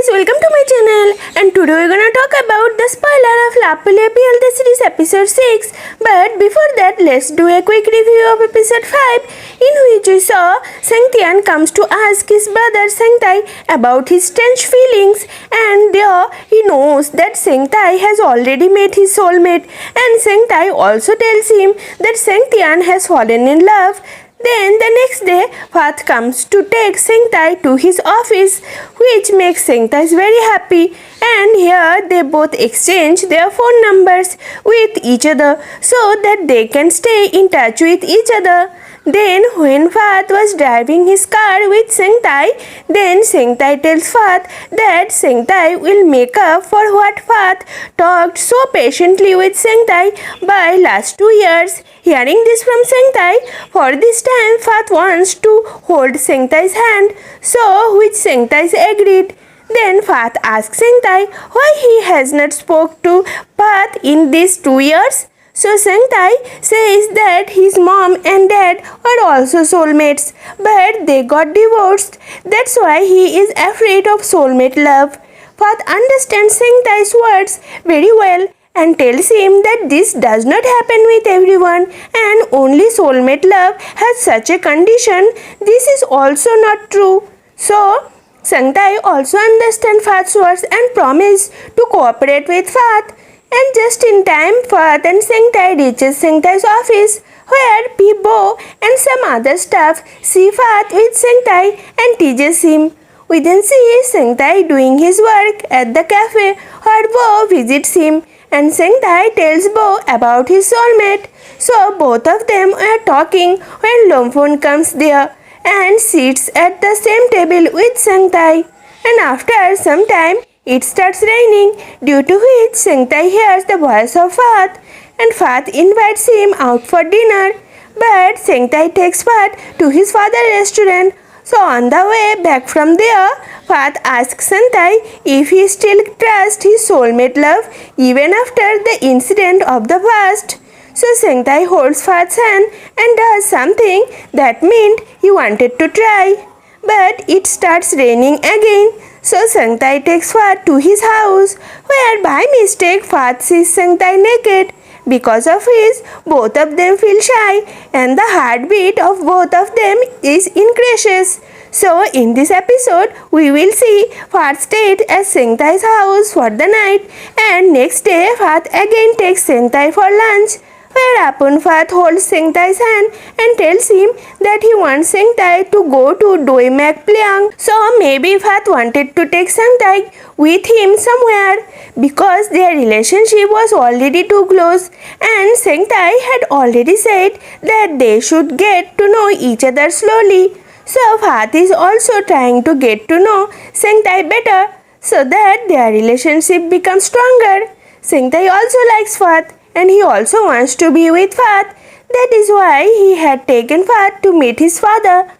guys, welcome to my channel. And today we're gonna talk about the spoiler of Lapuli Appeal the series episode 6 but before that let's do a quick review of episode 5 in which we saw Sangtian comes to ask his brother Sengtai about his strange feelings. And there he knows that Sengtai has already met his soulmate. And Sengtai also tells him that Sengtian has fallen in love then the next day, Fath comes to take Sengtai to his office, which makes Sengtai very happy. And here they both exchange their phone numbers with each other so that they can stay in touch with each other. Then, when Fath was driving his car with Sengtai, then Sengtai tells Fath that Sengtai will make up for what Fath talked so patiently with Sengtai by last two years. Hearing this from Sengtai, for this time Fath wants to hold Sengtai's hand, so which Sengtai agreed. Then Fath asks Sengtai why he has not spoke to Fath in these two years. So Sengtai says that his mom and dad were also soulmates, but they got divorced. That's why he is afraid of soulmate love. Fath understands Sengtai's words very well and tells him that this does not happen with everyone and only soulmate love has such a condition. This is also not true. So, Sangtai also understands Fath's words and promise to cooperate with Fath. And just in time, Fath and Sengtai reaches Sengtai's office, where Pibo and some other staff see Fath with Sengtai and teaches him. We then see Sengtai doing his work at the cafe, where Bo visits him, and Sengtai tells Bo about his soulmate. So both of them are talking when Lomphon comes there and sits at the same table with Sengtai. And after some time, it starts raining, due to which Sengtai hears the voice of Fat, and Fat invites him out for dinner. But Sengtai takes Fath to his father's restaurant. So on the way back from there, Fat asks Sengtai if he still trusts his soulmate love even after the incident of the past. So Sengtai holds Fat's hand and does something that meant he wanted to try. But it starts raining again. So Sangtai takes Fath to his house, where by mistake Fath sees Sangtai naked. Because of this, both of them feel shy, and the heartbeat of both of them is increases. So, in this episode, we will see Fath stayed at Sengtai's house for the night, and next day, Fath again takes Sengtai for lunch where Apunfath holds Sengtai's hand and tells him that he wants Sengtai to go to Doimak Pliang. So maybe Fath wanted to take Sengtai with him somewhere because their relationship was already too close and Sengtai had already said that they should get to know each other slowly. So Fath is also trying to get to know Sengtai better so that their relationship becomes stronger. Sengtai also likes Fath and he also wants to be with Fat. That is why he had taken Fat to meet his father.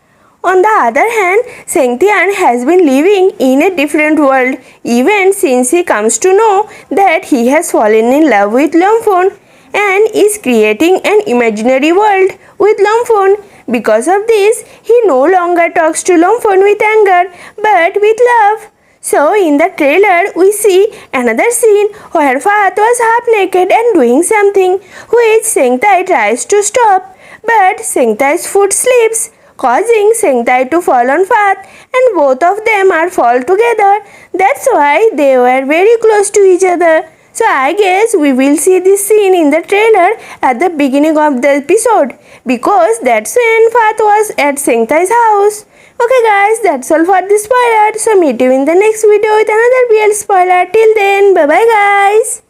On the other hand, Sengtian has been living in a different world even since he comes to know that he has fallen in love with Lomphon and is creating an imaginary world with Lomphon. Because of this, he no longer talks to Lomphon with anger but with love. So in the trailer we see another scene where Fath was half naked and doing something which Sengtai tries to stop but Sengtai's foot slips causing Sengtai to fall on Fath and both of them are fall together. That's why they were very close to each other. So I guess we will see this scene in the trailer at the beginning of the episode because that's when Fath was at Sengtai's house. Okay guys, that's all for this spoiler. So meet you in the next video with another real spoiler. Till then, bye bye guys.